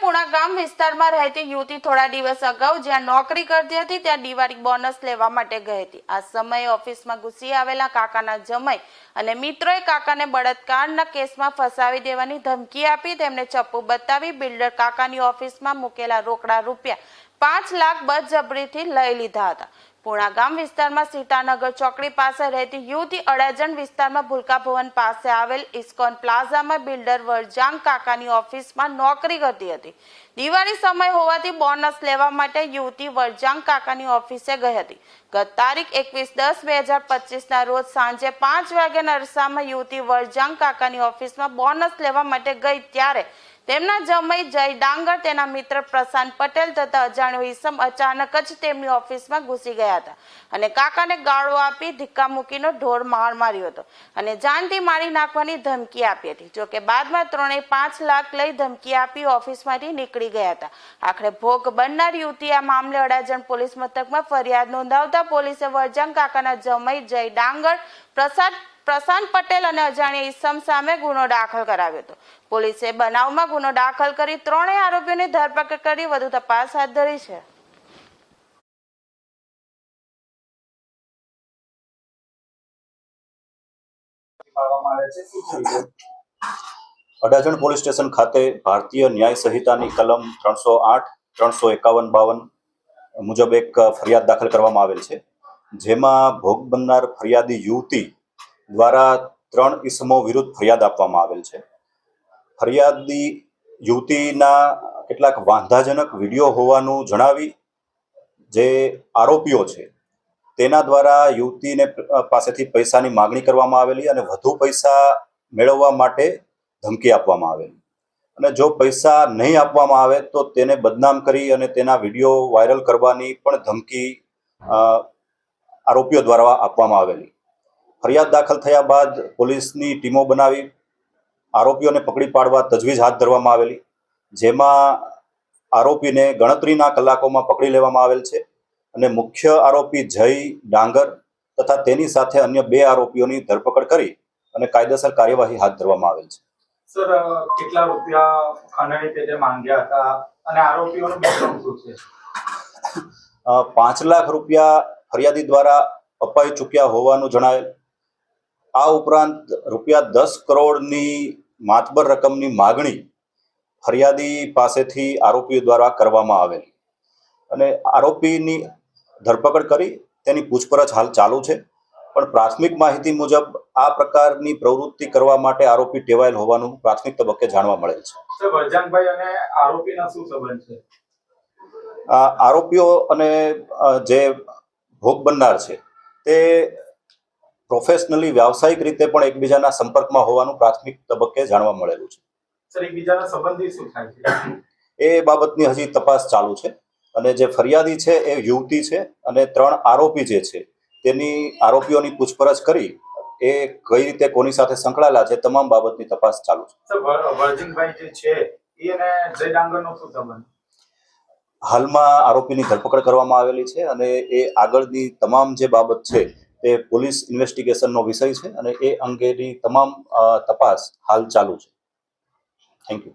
પૂણા ગામ વિસ્તારમાં રહેતી યુવતી થોડા દિવસ અગાઉ જ્યાં નોકરી કરતી હતી, ત્યાં દિવાળી બોનસ લેવા માટે ગઈ હતી. આ સમયે ઓફિસમાં ઘૂસી આવેલા કાકાના જમાઈ અને મિત્રોએ કાકાને બળાત્કારના કેસમાં ફસાવી દેવાની ધમકી આપી. તેમને ચપ્પુ બતાવી બિલ્ડર કાકાની ઓફિસમાં મૂકેલા રોકડા રૂપિયા પાંચ લાખ બદજબરીથી લઈ લીધા હતા. પૂણા ગામ વિસ્તારમાં સીતાનગર ચોકડી પાસે રહેતી યુવતી અડાજણ વિસ્તારમાં ભૂલકા ભવન પાસે આવેલ ઇસ્કોન પ્લાઝામાં બિલ્ડર વરજાંગ કાકાની ઓફિસમાં નોકરી કરતી હતી. દિવાળી સમય હોવાથી બોનસ લેવા માટે યુવતી વરજાંગ કાકાની ઓફિસે ગઈ હતી. ગત તારીખ એકવીસ દસ બે હજાર પચીસના રોજ સાંજે પાંચ વાગ્યાના અરસામાં યુવતી વરજાંગ કાકાની ઓફિસમાં બોનસ લેવા માટે ગઈ ત્યારે તેમના જમઈ જય ડાંગર, તેના મિત્ર પ્રશાંત પટેલ તથા અજાણ્યો ઈસમ અચાનક જ તેમની ઓફિસમાં ઘૂસી ગયા હતા અને કાકાને ગાળો આપી ધિક્કા મૂકીનો ઢોર માર માર્યો હતો અને જાનથી મારી નાખવાની ધમકી આપી હતી. જોકે બાદમાં ત્રણેય પાંચ લાખ લઈ ધમકી આપી ઓફિસમાંથી નીકળી ગયા હતા. આખરે ભોગ બનનાર યુવતી આ મામલે અડાજણ પોલીસ મથકમાં ફરિયાદ નોંધાવતા પોલીસે વરજાંગ કાકાના જમઈ જય ડાંગર પ્રસાદ પ્રશાંત પટેલ અને અજાણ્યા ઈસમ સામે ગુનો દાખલ કરાવ્યો હતો પોલીસે બનાવમાં ગુનો દાખલ કરી ત્રણેય આરોપીઓની ધરપકડ કરી વધુ તપાસ હાથ ધરી છે? અડાજણ પોલીસ સ્ટેશન ખાતે ભારતીય ન્યાય સંહિતાની કલમ ત્રણસો આઠ, ત્રણસો એકાવન, બાવન મુજબ એક ફરિયાદ દાખલ કરવામાં આવેલ છે જેમાં ભોગ બનનાર ફરિયાદી યુવતી દ્વારા ત્રણ ઇસમો વિરુદ્ધ ફરિયાદ આપવામાં આવેલ છે. ફરિયાદી યુવતીના કેટલાક વાંધાજનક વીડિયો હોવાનું જણાવી જે આરોપીઓ છે, તેના દ્વારા યુવતીને પાસેથી પૈસાની માગણી કરવામાં આવેલી અને વધુ પૈસા મેળવવા માટે ધમકી આપવામાં આવેલી. અને જો પૈસા નહીં આપવામાં આવે તો તેને બદનામ કરી અને તેના વીડિયો વાયરલ કરવાની પણ ધમકી આરોપીઓ દ્વારા આપવામાં આવેલી. ફરિયાદ દાખલ થયા બાદ પોલીસની ટીમો બનાવી આરોપીઓને પકડી પાડવા તજવીજ હાથ ધરવામાં આવેલી જેમાં આરોપીને ગણતરીના કલાકોમાં પકડી લેવામાં આવેલ છે અને મુખ્ય આરોપી જય ડાંગર તથા તેની સાથે અન્ય બે આરોપીઓની ધરપકડ કરી અને કાયદેસર કાર્યવાહી હાથ ધરવામાં આવેલ છે. સર કેટલા રૂપિયા ખંડણી પેટે માંગ્યા હતા અને આરોપીઓનું બેકગ્રાઉન્ડ શું છે? પાંચ લાખ રૂપિયા ફરિયાદી દ્વારા અપાઈ ચૂક્યા હોવાનું જણાવેલ આ ઉપરાંત રૂપિયા દસ કરોડની માતબર રકમની માગણી ફરિયાદી પાસેથી આરોપીઓ દ્વારા કરવામાં આવેલ. અને આરોપીની ધરપકડ કરી તેની પૂછપરછ હાલ ચાલુ છે. પણ પ્રાથમિક માહિતી મુજબ આ પ્રકારની પ્રવૃત્તિ કરવા માટે આરોપી ટેવાયેલ હોવાનું પ્રાથમિક તબક્કે જાણવા મળેલ છે. આરોપીઓ અને જે ભોગ બનનાર છે તે પ્રોફેશનલી વ્યાવસાયિક રીતે પણ એકબીજાના સંપર્કમાં હોવાનું પ્રાથમિક તબક્કે જાણવા મળેલું છે. સર એકબીજાના સંબંધી શું થાય છે? એ બાબતની હજી તપાસ ચાલુ છે અને જે ફરિયાદી છે એ યુવતી છે અને ત્રણ આરોપી જે છે તેની આરોપીઓની પૂછપરછ કરી એ કઈ રીતે કોની સાથે સંકળાયેલા છે તમામ બાબતની તપાસ ચાલુ છે. વર્જિનભાઈ જે છે એ જય ડાંગરનો શું સંબંધ? હાલમાં આરોપીની ધરપકડ કરવામાં આવેલી છે અને એ આગળની તમામ જે બાબત છે તે પોલીસ ઇન્વેસ્ટિગેશનનો વિષય છે અને એ અંગેની તમામ તપાસ હાલ ચાલુ છે. Thank you